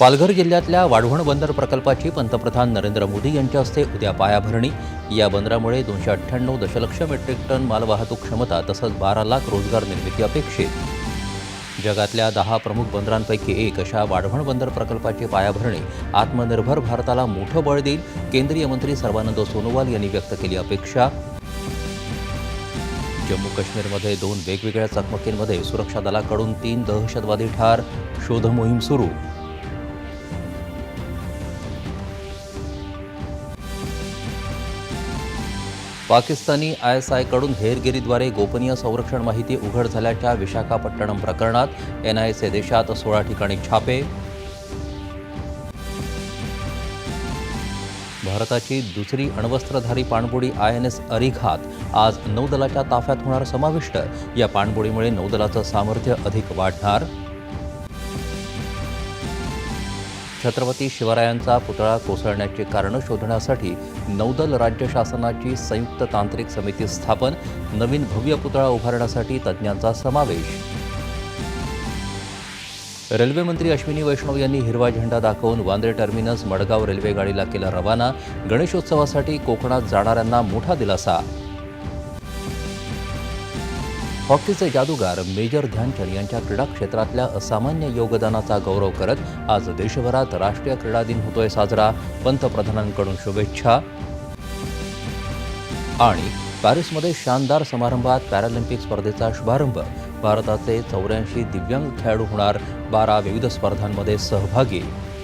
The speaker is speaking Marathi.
पालघर जिल्ह्यातल्या वाढवण बंदर प्रकल्पाची पंतप्रधान नरेंद्र मोदी यांच्या हस्ते उद्या पायाभरणी. या बंदरामुळे दोनशे अठ्ठ्याण्णव दशलक्ष मेट्रिक टन मालवाहतूक क्षमता तसंच बारा लाख रोजगार निर्मिती अपेक्षित. जगातल्या दहा प्रमुख बंदरांपैकी एक अशा वाढवण बंदर प्रकल्पाची पायाभरणी. आत्मनिर्भर भारताला मोठं बळ देईल केंद्रीय मंत्री सर्वानंद सोनोवाल यांनी व्यक्त केली अपेक्षा. जम्मू काश्मीरमध्ये दोन वेगवेगळ्या चकमकींमध्ये सुरक्षा दलाकडून तीन दहशतवादी ठार शोध मोहीम सुरू. पाकिस्तानी आय एस आयकडून हेरगिरीद्वारे गोपनीय संरक्षण माहिती उघड झाल्याच्या विशाखापट्टणम प्रकरणात एनआयएचे देशात सोळा ठिकाणी छापे. भारताची दुसरी अण्वस्त्रधारी पाणबुडी आय एन एस अरिघात आज नौदलाच्या ताफ्यात होणार समाविष्ट. या पाणबुडीमुळे नौदलाचं सामर्थ्य अधिक वाढणार. छत्रपती शिवरायांचा पुतळा कोसळण्याची कारणं शोधण्यासाठी नौदल राज्य शासनाची संयुक्त तांत्रिक समिती स्थापन नवीन भव्य पुतळा उभारण्यासाठी तज्ज्ञांचा समावेश. रेल्वेमंत्री अश्विनी वैष्णव यांनी हिरवा झेंडा दाखवून वांद्रे टर्मिनस मडगाव रेल्वे गाडीला केला रवाना. गणेशोत्सवासाठी कोकणात जाणाऱ्यांना मोठा दिलासा. हॉकीचे जादूगार मेजर ध्यानचंद यांच्या क्रीडा क्षेत्रातल्या असामान्य योगदानाचा गौरव करत आज देशभरात राष्ट्रीय क्रीडा दिन होतोय साजरा. पंतप्रधानांकडून शुभेच्छा. आणि पॅरिसमध्ये शानदार समारंभात पॅरालिम्पिक स्पर्धेचा शुभारंभ. भारताचे चौऱ्याऐंशी दिव्यांग खेळाडू होणार बारा विविध स्पर्धांमध्ये सहभागी.